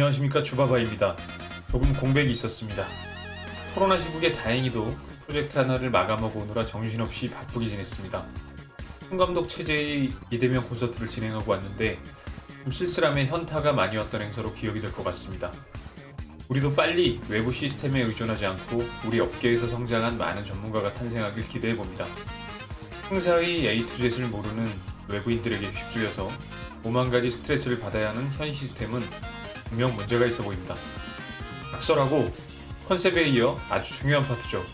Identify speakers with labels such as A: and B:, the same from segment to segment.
A: 안녕하십니까 주바바입니다. 조금 공백이 있었습니다. 코로나 시국에 다행히도 프로젝트 하나를 마감하고 오느라 정신없이 바쁘게 지냈습니다. 홍감독 체제의 이대명 콘서트를 진행하고 왔는데 좀 쓸쓸함에 현타가 많이 왔던 행사로 기억이 될 것 같습니다. 우리도 빨리 외부 시스템에 의존하지 않고 우리 업계에서 성장한 많은 전문가가 탄생하길 기대해 봅니다. 행사의 A to Z를 모르는 외부인들에게 휩쓸려서 5만 가지 스트레스를 받아야 하는 현 시스템은 분명 문제가 있어 보입니다. 각설하고 컨셉에 이어 아주 중요한 파트죠.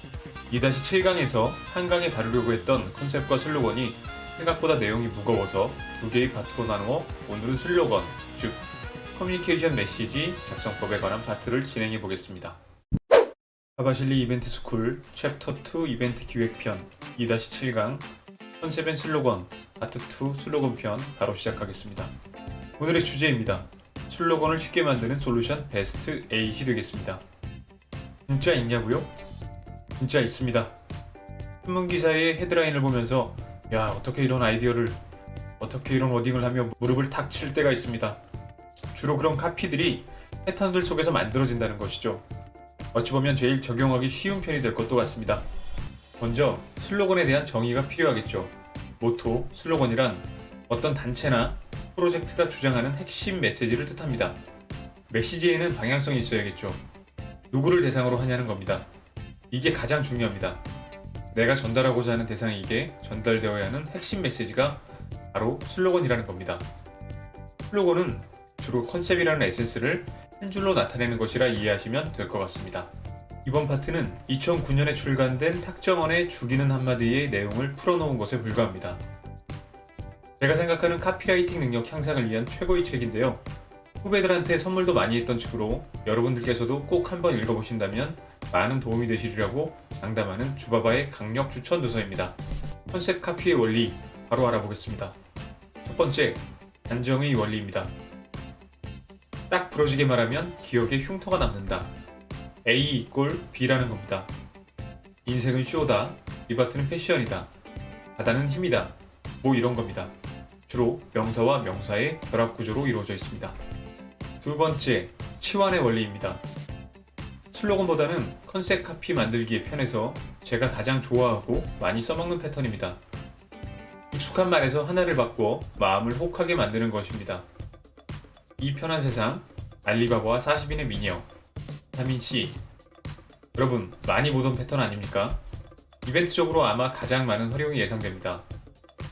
A: 2-7강에서 한강에 다루려고 했던 컨셉과 슬로건이 생각보다 내용이 무거워서 두 개의 파트로 나누어 오늘은 슬로건, 즉 커뮤니케이션 메시지 작성법에 관한 파트를 진행해 보겠습니다. 하바실리 이벤트 스쿨 챕터 2 이벤트 기획편 2-7강 컨셉 앤 슬로건 파트 2 슬로건 편 바로 시작하겠습니다. 오늘의 주제입니다. 슬로건을 쉽게 만드는 솔루션 베스트 8이 되겠습니다. 진짜 있냐고요? 진짜 있습니다. 신문 기사의 헤드라인을 보면서 야 어떻게 이런 아이디어를 어떻게 이런 워딩을 하며 무릎을 탁 칠 때가 있습니다. 주로 그런 카피들이 패턴들 속에서 만들어진다는 것이죠. 어찌 보면 제일 적용하기 쉬운 편이 될 것도 같습니다. 먼저 슬로건에 대한 정의가 필요하겠죠. 모토, 슬로건이란 어떤 단체나 프로젝트가 주장하는 핵심 메시지를 뜻합니다. 메시지에는 방향성이 있어야겠죠. 누구를 대상으로 하냐는 겁니다. 이게 가장 중요합니다. 내가 전달하고자 하는 대상에게 전달되어야 하는 핵심 메시지가 바로 슬로건이라는 겁니다. 슬로건은 주로 컨셉이라는 에센스를 한 줄로 나타내는 것이라 이해하시면 될 것 같습니다. 이번 파트는 2009년에 출간된 탁정원의 죽이는 한마디의 내용을 풀어놓은 것에 불과합니다. 제가 생각하는 카피라이팅 능력 향상을 위한 최고의 책인데요. 후배들한테 선물도 많이 했던 책으로 여러분들께서도 꼭 한번 읽어보신다면 많은 도움이 되시리라고 장담하는 주바바의 강력 추천 도서입니다. 컨셉 카피의 원리 바로 알아보겠습니다. 첫 번째, 단정의 원리입니다. 딱 부러지게 말하면 기억에 흉터가 남는다. A 이꼴 B라는 겁니다. 인생은 쇼다. 리바트는 패션이다. 바다는 힘이다. 뭐 이런 겁니다. 주로 명사와 명사의 결합 구조로 이루어져 있습니다. 두 번째, 치환의 원리입니다. 슬로건보다는 컨셉 카피 만들기에 편해서 제가 가장 좋아하고 많이 써먹는 패턴입니다. 익숙한 말에서 하나를 바꾸어 마음을 혹하게 만드는 것입니다. 이 편한 세상, 알리바바와 40인의 미녀, 비타민 C. 여러분, 많이 보던 패턴 아닙니까? 이벤트적으로 아마 가장 많은 활용이 예상됩니다.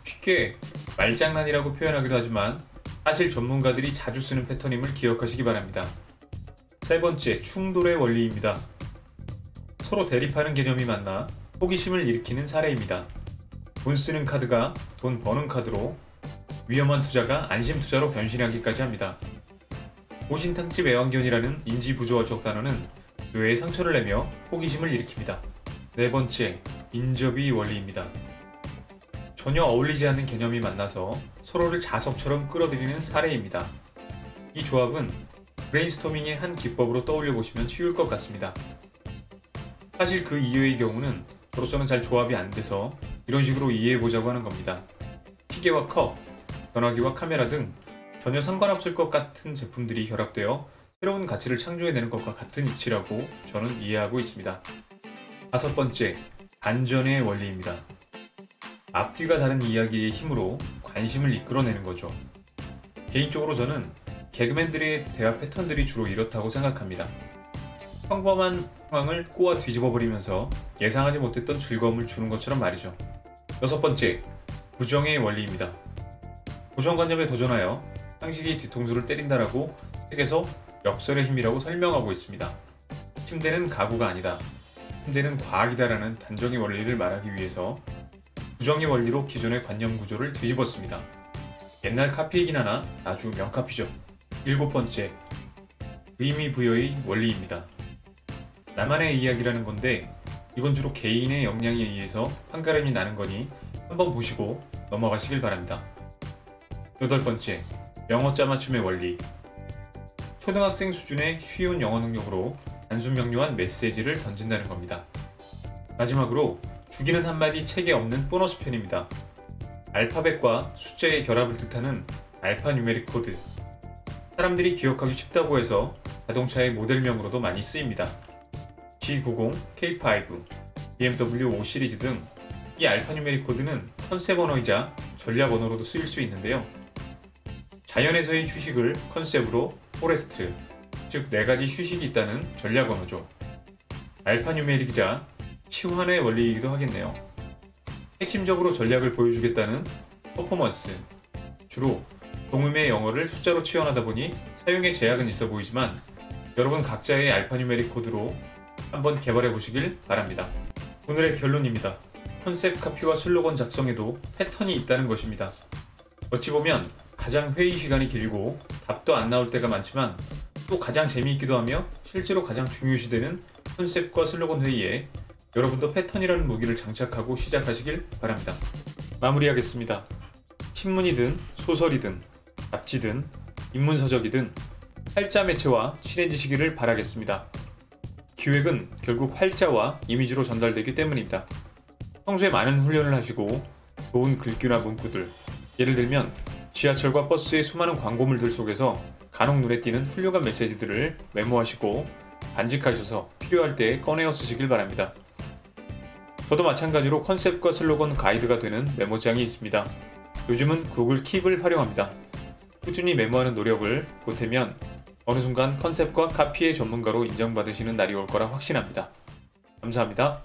A: 쉽게 말장난이라고 표현하기도 하지만 사실 전문가들이 자주 쓰는 패턴임을 기억하시기 바랍니다. 세 번째, 충돌의 원리입니다. 서로 대립하는 개념이 만나 호기심을 일으키는 사례입니다. 돈 쓰는 카드가 돈 버는 카드로 위험한 투자가 안심 투자로 변신하기까지 합니다. 오신탕집 애완견이라는 인지 부조화적 단어는 뇌에 상처를 내며 호기심을 일으킵니다. 네 번째, 인접이 원리입니다. 전혀 어울리지 않는 개념이 만나서 서로를 자석처럼 끌어들이는 사례입니다. 이 조합은 브레인스토밍의 한 기법으로 떠올려 보시면 쉬울 것 같습니다. 사실 그 이외의 경우는 저로서는 잘 조합이 안 돼서 이런 식으로 이해해 보자고 하는 겁니다. 시계와 컵, 전화기와 카메라 등 전혀 상관없을 것 같은 제품들이 결합되어 새로운 가치를 창조해내는 것과 같은 이치라고 저는 이해하고 있습니다. 다섯 번째, 반전의 원리입니다. 앞뒤가 다른 이야기의 힘으로 관심을 이끌어내는 거죠. 개인적으로 저는 개그맨들의 대화 패턴들이 주로 이렇다고 생각합니다. 평범한 상황을 꼬아 뒤집어 버리면서 예상하지 못했던 즐거움을 주는 것처럼 말이죠. 여섯 번째, 부정의 원리입니다. 고정관념에 도전하여 상식이 뒤통수를 때린다라고 책에서 역설의 힘이라고 설명하고 있습니다. 침대는 가구가 아니다. 침대는 과학이다라는 단정의 원리를 말하기 위해서 부정의 원리로 기존의 관념 구조를 뒤집었습니다. 옛날 카피이긴 하나 아주 명카피죠. 일곱 번째, 의미 부여의 원리입니다. 나만의 이야기라는 건데 이건 주로 개인의 역량에 의해서 판가름이 나는 거니 한번 보시고 넘어가시길 바랍니다. 여덟 번째, 영어자 맞춤의 원리. 초등학생 수준의 쉬운 영어 능력으로 단순 명료한 메시지를 던진다는 겁니다. 마지막으로 죽이는 한마디 책에 없는 보너스 편입니다. 알파벳과 숫자의 결합을 뜻하는 알파뉴메릭 코드. 사람들이 기억하기 쉽다고 해서 자동차의 모델명으로도 많이 쓰입니다. G90, K5, BMW 5 시리즈 등 이 알파뉴메릭 코드는 컨셉 언어이자 전략 언어로도 쓰일 수 있는데요. 자연에서의 휴식을 컨셉으로 포레스트, 즉 네 가지 휴식이 있다는 전략 언어죠. 알파뉴메릭이자 치환의 원리이기도 하겠네요. 핵심적으로 전략을 보여주겠다는 퍼포먼스, 주로 동음의 영어를 숫자로 치환하다 보니 사용에 제약은 있어 보이지만 여러분 각자의 알파뉴메릭 코드로 한번 개발해 보시길 바랍니다. 오늘의 결론입니다. 컨셉 카피와 슬로건 작성에도 패턴이 있다는 것입니다. 어찌 보면 가장 회의 시간이 길고 답도 안 나올 때가 많지만 또 가장 재미있기도 하며 실제로 가장 중요시되는 컨셉과 슬로건 회의에 여러분도 패턴이라는 무기를 장착하고 시작하시길 바랍니다. 마무리하겠습니다. 신문이든 소설이든 잡지든 인문서적이든 활자 매체와 친해지시기를 바라겠습니다. 기획은 결국 활자와 이미지로 전달되기 때문입니다. 평소에 많은 훈련을 하시고 좋은 글귀나 문구들, 예를 들면 지하철과 버스의 수많은 광고물들 속에서 간혹 눈에 띄는 훌륭한 메시지들을 메모하시고 간직하셔서 필요할 때 꺼내어 쓰시길 바랍니다. 저도 마찬가지로 컨셉과 슬로건 가이드가 되는 메모장이 있습니다. 요즘은 구글 킵을 활용합니다. 꾸준히 메모하는 노력을 보태면 어느 순간 컨셉과 카피의 전문가로 인정받으시는 날이 올 거라 확신합니다. 감사합니다.